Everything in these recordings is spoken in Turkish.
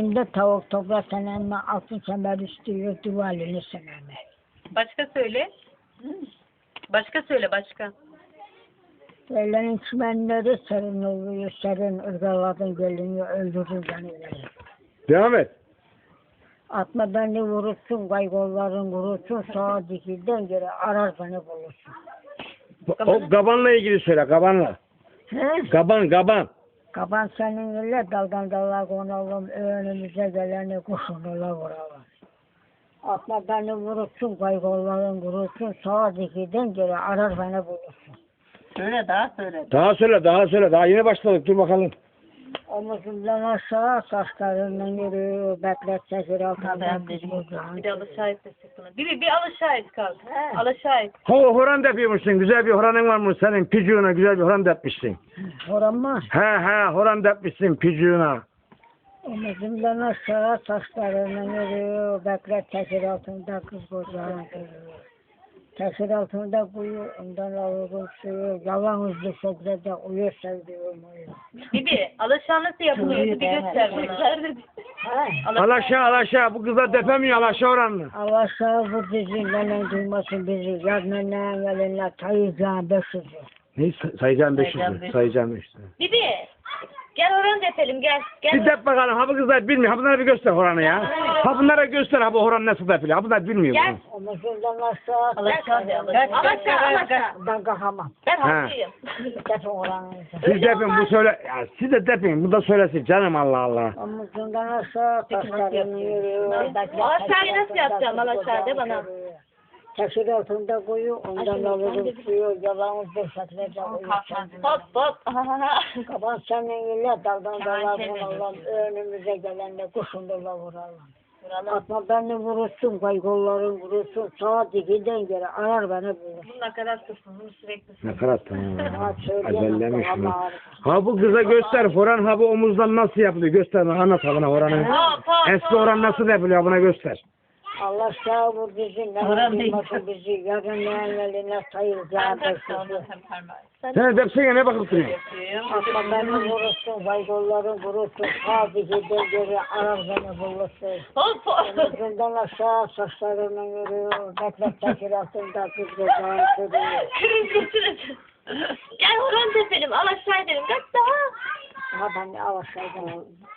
Şimdi tavuk topla senemme altın semer üstü duvalini senemme. Başka söyle. Başka söyle başka. Söylenin çimenleri serin oluyor, serin ırgaladın gelini öldürür beni. Devam et. Atma beni vurursun, kaygolların vurursun, sağa dikilden geri arar beni bulursun. O gabanla ilgili söyle gabanla. He? Gaban gaban. Kaban senin ile daldan dala konalım, önümüze geleni kuşunula vuralım. Atma beni vurursun, kaygolların vurursun, sağa dikilden geri arar beni bulursun. Söyle daha söyle. Daha söyle daha söyle. Daha yeni başladık dur bakalım. Omuzumdan aşağı saçlarından yürüyor, beklet çekir altından kız Bir de alaşağı et desek buna. Bir, bir alaşağı et kalk. He. Alaşağı et. Ha horan da yapıyormuşsun. Güzel bir horanın varmış senin. Picuğuna güzel bir horan da yapmışsın. Horanmaz. He he horan da yapmışsın picuğuna. Omuzumdan aşağı saçlarından yürüyor, beklet çekir altında kız kocağın Çekir altında kuyu, ondan alıyorum suyu, yalan hızlı sebzede uyur sevdiğim uyur. Bibi alaşağı nasıl yapılıyordu bir göster bana. He. Alaşağı alaşağı. Bu kızlar depemiyor alaşağı oranlı. Allah sağ bu bizi, nenen duymasın bizi, yar nenen eline tayıcağın beşici. Ne say- sayacağım 500 Sayacağım lira. 500. Sayacağım 500 lira. Bibi gel oranı depelim gel. Bir Gel. dep bakalım. Ha bu kızlar bilmiyor. Ha bunlara bir göster horanı ya. Ha bunlara göster ha bu horan nasıl depiliyor. Ha bunlar bilmiyor Gel. Alaşağı de alaşağı. Alaşağı alaşağı. ben kalkamam. Ben Ha. haklıyım. Defin oranınızı. Siz depin bu söyle. Ya siz de depin. Bu da söylesin canım Allah Allah. Omuzundan aşağı taşlarını yürüyor. Alaşağıyı nasıl yapacağım? Alaşağı de bana. Taşır altında koyu, ondan alırım suyu, yalan bir şeklede uyur. Hop hop. Kaban senin ile daldan dala vuralım, önümüze gelenle kuşundurla vuralım. Atma beni vurursun, kaygolların vurursun, sağa dikiden geri arar beni bulur. Bunun nakarat kısmı. Bunu sürekli Nakarat tamam. Ha, Azellemiş ağrı. Ha bu kıza göster. Horan ha bu omuzdan nasıl yapılıyor? Göster bana anlat bana horanı. Hop hop. Eski horan nasıl yapılıyor buna göster. Allah sağ vur bizi, ne bizi, yarın ne eline sayılacağı beşici. Sen depsene ne? Atma beni vurursun, kaygolların vurursun, sağa dikiden geri beni bulursun. Omuzundan aşağı saçlarından yürüyor, beklet çekir altında kız gözağın sürüyor. Kırın götürün. Gel horon tepelim. Alaşağı edelim. Kaç daha. Ha ben de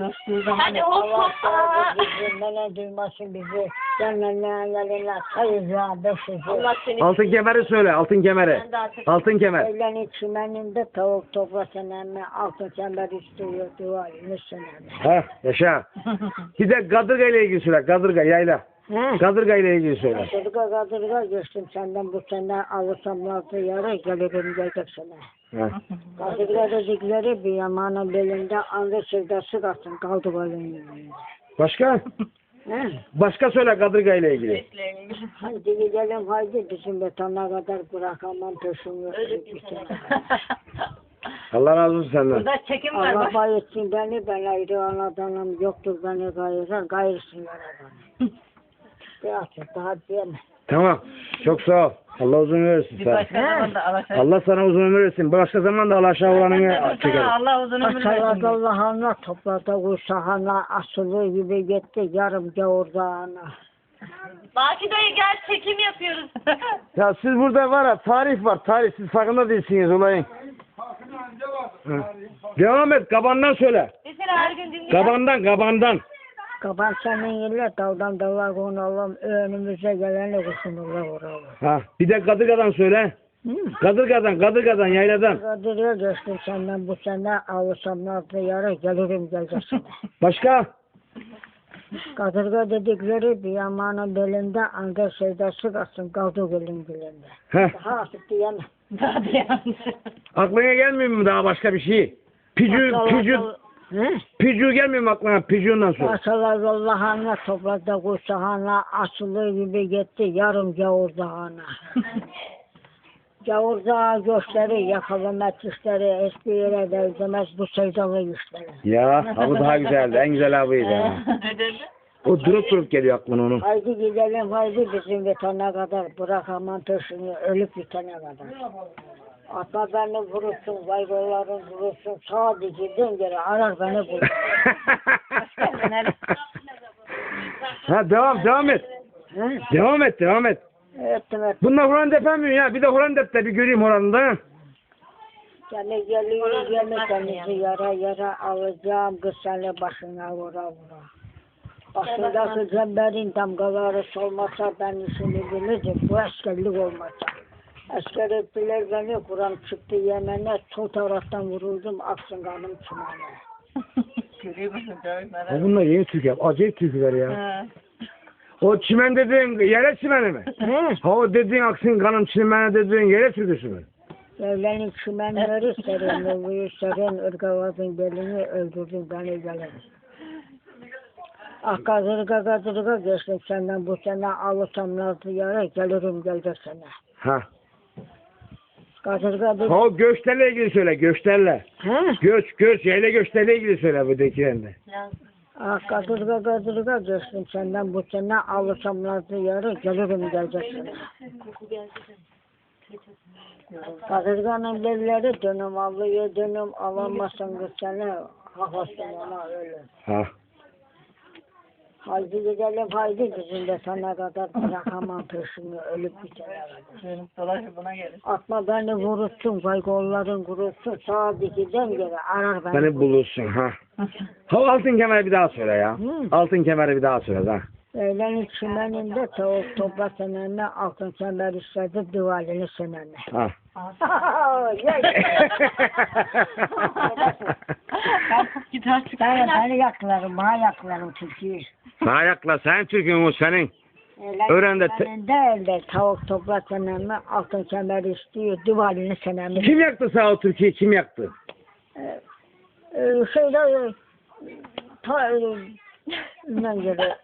avaşaydım. Hadi hop Allah hop. Aa. bizi, nene duymasın bizi. Cennetten eline sayıcağı beşici. Allah seni. Altın kemeri söyle. Altın kemeri. Ben daha çok- Altın kemer. Öğlenin çimeninde tavuk toplasın emme, altın kemer üstü duvarını senemme. Ha yaşa. Bir de kadırga ile ilgili söyle. Kadırga yayla. He? Kadırga ile ilgili söyle. Kadırga kadırga geçtim senden bu sene alırsam lafı yarı gelirim gelecek sene. Ha. Kadırga dedikleri bir yamanın belinde andı sevdası kalsın kaldı böyle. Başka? He? Başka söyle kadırga ile ilgili. Haydi gidelim haydi bizim betona kadar bırakamam peşimi. Allah razı olsun senden. Burada çekim var Allah bayetsin beni ben ayrı anadanım yoktur beni gayrı gayrısın yaradan. Biraz daha diyemem. Tamam. Çok sağ ol. Allah uzun ömür versin Bir sana. başka zaman da alaşağı. Allah sana uzun ömür versin. Başka zaman da Allah aşağı olanını çeker. Allah uzun ömür versin. Allah'ına topladı kuşağına asılı gibi gitti yarım gavurdağına. Baki dayı gel çekim yapıyoruz. Ya siz burada var ya tarih var tarih siz farkında değilsiniz olayın. Hı. Devam et kabandan söyle. Biz seni her gün dinliyoruz. Kabandan kabandan. Kaban senin ile daldan dala konalım önümüze geleni kuşunurla vuralım. Ha bir de kadırgadan söyle. Hı? Kadırgadan kadırgadan yayladan. Kadir'e geçtim senden bu sene alırsam nardı yarı gelirim gelecek sene. Başka? Kadırga dedikleri bir yamanın belinde ancak sevdası kalsın kaldı gelin dilinde. Heh. Daha artık diyemem. Daha diyen. Aklına gelmiyor mu daha başka bir şey? Picu, picu, He? picu gelmiyor mu aklına? Picu'ndan sonra. Masalar Allah'ına topladı kuşağına asılı gibi gitti yarım gavurdağına. Gavurdağı göçleri yakalamak işleri hiçbir yere benzemez bu sevdalı işleri. Ya abi daha güzeldi. En güzel abiydi. ha. Ne dedi? O durup durup geliyor aklına onun. Haydi gidelim haydi bizim bitene kadar bırakamam peşini ölüp bitene kadar. Atma beni vurursun, baygoların vurursun, sadece dengeri arar beni bulur. ha devam devam et. He? Devam et devam et. Ettim ettim. Bununla Horan depemiyor ya. Bir de Horan dep de bir göreyim Horan'da. Gene geliyor gene denizi yara yara alacağım kız seni başına vura vura. Başındaki zemberin damgaları solmasa ben işimi bilirdim bu askerlik olmasa. Asker ettiler beni Kur'an çıktı Yemen'e sol taraftan vuruldum aksın kanım çimene. Görüyor musun? Bunlar yeni türkü. Acayip türküler ya. O çimen dediğin yere çimeni mi? Ha o dediğin aksın kanım çimene dediğin yere türküsü mü? Evlenin çimenleri serin oluyor serin ırgavazın belini öldürdün beni gelin. Ah kadırga kadırga geçtim senden bu sene alırsam nazlı yara gelirim gelecek sene. Ha. Ha göçlerle ilgili söyle göçlerle. He? Göç göç yayla göçlerle ilgili söyle bu dekilerinde. Ah kadırga kadırga geçtim senden bu sene alırsam nazlı yara gelirim gelecek sene. Kadırganın belleri dönüm alıyor dönüm alamazsan kız sene hafasın ona öyle. Ha. Haydi gidelim haydi bizim de sana kadar bırakamam peşini ölüp bitene kadar. Buna gelir. Atma beni vurursun, baykolların kurutsun, sağa dikiden geri arar beni. Beni bulursun ha. Ha altın kemeri bir daha söyle ya. Hı. Altın kemeri bir daha söyle ha. Öğlenin çimeninde tavuk topla senenle altın kemer istedi duvalini senenle. Ha. Git artık. Ben beni yaklarım, bana yaklarım Türkiye. Ayakla sen Türk'ün o senin. Öğren de te- Öğlenin elde tavuk topla senenle altın kemer istiyor duvalini senenle. Kim yaktı sağ o Türkiye'yi kim yaktı? Ee, e, şeyde ta ben göre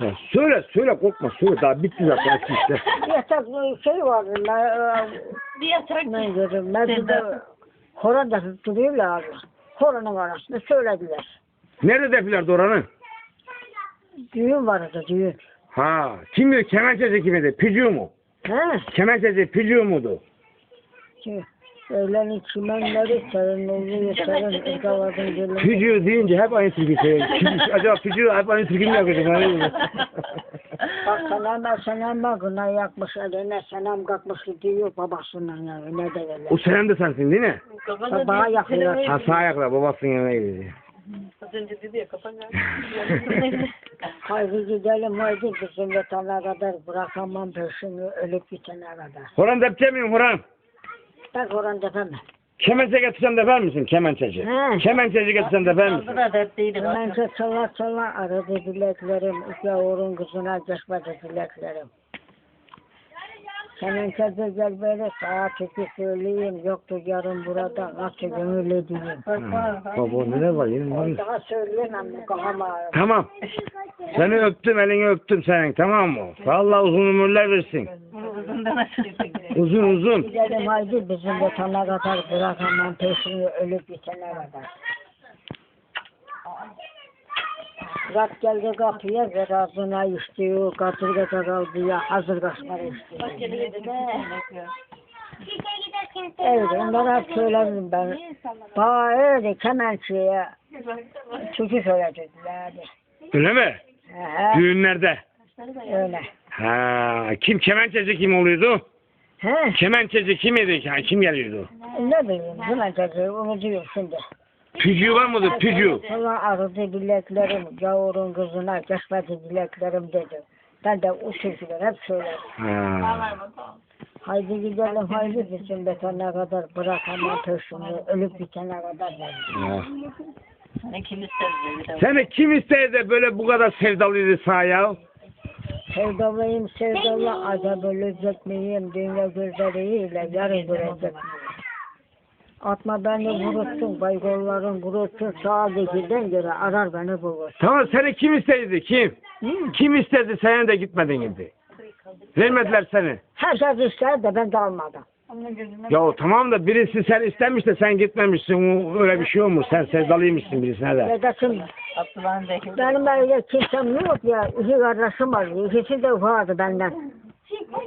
Ha, söyle söyle korkma söyle daha bitti zaten işte. yatak şey vardı ben, Bir yatarak ben göre meclide horon da duruyorlar horonun arasında söylediler Nerede defilerdi oranın? düğün vardı düğün Ha kim bilir kemençeci kimidi? Pücü mu? he Kemençeci pücü mudu? ki öğlenin çimenleri serin oluyor serin ırgaladın gelin Pücü deyince hep aynı türkü söylüyor. Pücü- Acaba pücü hep aynı türkü mü yakacak? Hani- bak seneme seneme gına yakmış eline senem kalkmış diyor babasından yani ne de öyle o senem de sensin değil mi? Değil, yakıyor. Ha sağ ayakla babasının yanına gidiyor. Az önce dedi ya kafanda. Haydi gidelim haydi bizim vatana kadar bırakamam peşini ölüp bitene kadar. Horan depçe miyim Horan? Bak oran defeme. Kemençe getirsem defer misin? Kemençeci. He. Kemençeci getirsem defer misin? Aldı da dertliydi. Hemense çala çala aradı dileklerim. Yavurun kızına geçmedi dileklerim. Kedi gel böyle saat iki söyleyeyim. Yoktu yarın burada nasıl gönül edeyim. Ha, Baba neler var yine var. Daha söyleyemem kafam ağrıyor. Tamam. Seni öptüm, elini öptüm senin tamam mı? Allah uzun ömürler versin. Uzundan. Uzun uzun. Gidelim haydi bizim vatana kadar bırakamam peşini ölüp bitene kadar. Rat geldi kapıya ver ağzına istiyor, katırga kaldı ya hazır kaşları istiyor. Evet, onlara söyledim ben. Bana öyle kemençeye türkü söyledilerdi. Öyle mi? He, Düğünlerde. Öyle. Ha, kim kemençeci kim oluyordu? He, Kemençeci kim idi? Ha, kim geliyordu? ne bileyim, kemençeci unutuyor şimdi. Pücü var mıdır? Pücü. Sonra aradı bileklerim, gavurun kızına geçmedi dileklerim dedi. Ben de o türküleri hep söyledim. Ha. Haydi gidelim, haydi bizim betona kadar bırakamam peşini, ölüp bitene kadar ha. Seni kim ister dedi. Seni kim ister de böyle bu kadar sevdalıydı sağ ya? Sevdalıyım sevdalı, acaba ölecek miyim, dünya gözleriyle yarın görecek? Atma beni vurursun, baygolların vurursun, sağa giden göre arar beni bulur. Tamam seni kim istedi? Kim? Hı? Kim istedi seni de gitmedin gibi? Vermediler seni. Herkes ister de ben de almadım. Ya tamam da birisi sen istemiş de sen gitmemişsin. O- Öyle bir şey olmuş. Sen sevdalıymışsın birisine de. Dedekim, Abdullah'ın belki. benim öyle kimsem yok ya, iki kardeşim var, ikisi de vardı benden.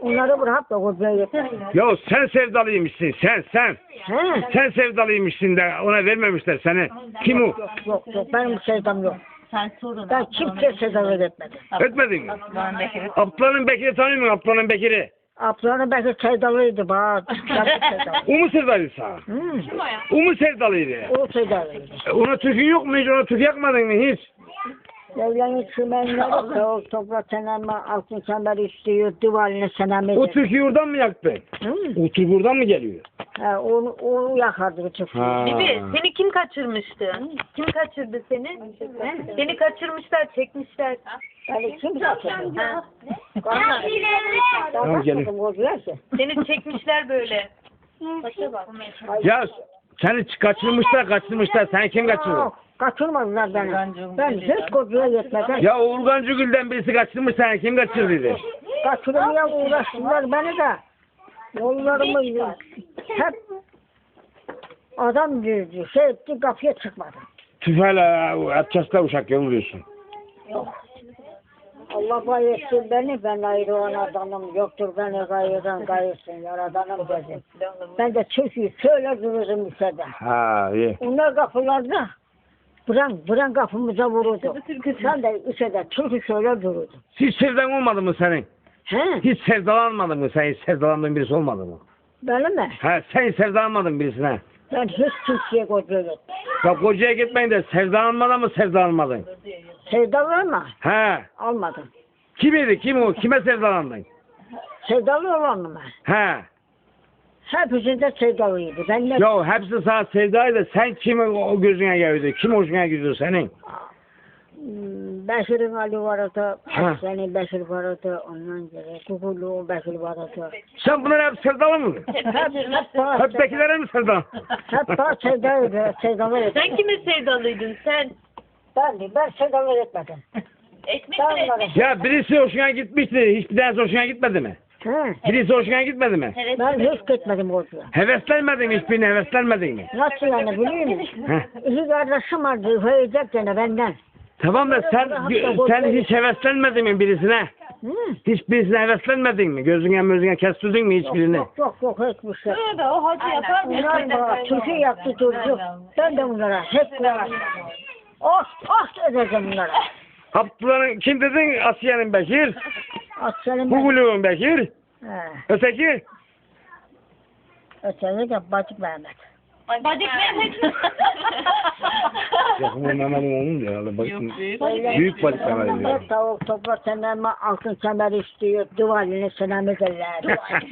Onları bırak da kocaya yeter. Ya sen sevdalıymışsın sen sen. He? Sen sevdalıymışsın da ona vermemişler seni. Kim o? Yok yok benim sevdam yok. Sen sorun. Ben kimseye sevdalık etmedim. Etmedin mi? Ablan Bekir'i. Ablanın Bekir'i tanıyor musun Ablanın Bekir'i? Ablanın belki sevdalıydı bana. Gerçek sevdalı. O mu sevdalıydı sana? Hmm. O mu sevdalıydı? O sevdalıydı. E, Ona tüfün yok mu hiç? Ona tüf yakmadın mı hiç? Devlenin çimenleri soğuk toprak seneme altın çember istiyor. Duvarını seneme. O tüfü oradan mı yaktın? Hmm. O tüf buradan mı geliyor? Onu, onu yakardı çok. Ha. Bibi seni kim kaçırmıştı? Kim kaçırdı seni? Seni kaçırmışlar, çekmişler. Yani kim kaçırdı? Ha. Tamam, gelin. Seni çekmişler böyle. Ya seni kaçırmışlar kaçırmışlar. Sen kim kaçırdın? Kaçırmadılar beni. Ben hiç kocaya yetmeden Ya Urgancı Gül'den birisi kaçırmış seni. Kim kaçırdıydı? kaçırmaya uğraştılar beni de. Yollarımı hep adam girdi, şey etti, kapıya çıkmadı. Tüfeyle atacaklar uşak yolluyorsun. Allah bayılsın beni, ben ayrı olan adamım. Yoktur beni gayrıdan gayrısın, yaradanım dedim. Ben de Türk'ü söyler dururum lisede. Ha iyi. Onlar kapılarda, buran, buran kapımıza vururdu. Ben de lisede Türk'ü söyler dururdum. Hiç sevdan olmadı mı senin? He, Hiç sevdalanmadın mı? Sen hiç sevdalandığın birisi olmadı mı? Benim mi? Ha sen hiç sevdalanmadın birisine. Ben hiç kimseye kocaya gitmedim. Ya kocaya gitmeyin de sevdalanmadan mı sevdalanmadın? Sevdalı ama Ha. almadım. Kimiydi? Kim o? Kime sevdalandın? Sevdalı olan mı? Ha. Hepsinde sevdalıydı. Ben de Ya hepsi sana sevdaydı. Sen kimi o gözüne geldi? Kim hoşuna gidiyor senin? Hmm, Beşir'in Ali vardı, Ha. senin Beşir vardı, ondan sonra Kukulluğun Beşir vardı. Sen bunlar hep sevdalı mı? Hep, hep bana, Hep bekilere mi sevdalı? hep sevdalı ettim. Sen kime sevdalıydın sen? Ben de, ben sevdalı etmedim. Ekmek ekmek? Ya birisi hoşuna gitmişti. Hiçbir tanesi hoşuna gitmedi mi? He. Birisi hoşuna gitmedi mi? Ben hiç gitmedim oraya. Heveslenmedin mi? Hiçbirine heveslenmedin mi? Nasıl yani biliyor musun? Heh. İki kardeşim vardı, hörecek gene benden. Tamam da sen sen hiç heveslenmedin mi birisine? Hı? Hiç birisine heveslenmedin mi? Gözüne gözüne kestirdin mi hiçbirini? yok, yok, yok, hiçbir şey. Öyle o hacı yapar mı? Bunlar bana Türk'ü yaptı çocuk. Ben de bunlara hep kulak. Ost, ost edeceğim bunlara. Abdullah'ın kim dedin? Asiye'nin Bekir. Aslanım ben. Bugülü'nün Bekir. He. Öteki? Öteki de Bacık Mehmet. Bacık Mehmet. Yakın Mehmet'in onun diyor. herhalde. Bak- Büyük balık Mehmet'in diyor. Tavuk, tavuk, toprak seneme, altın kemer istiyor, duvalini seneme derler. Duvar.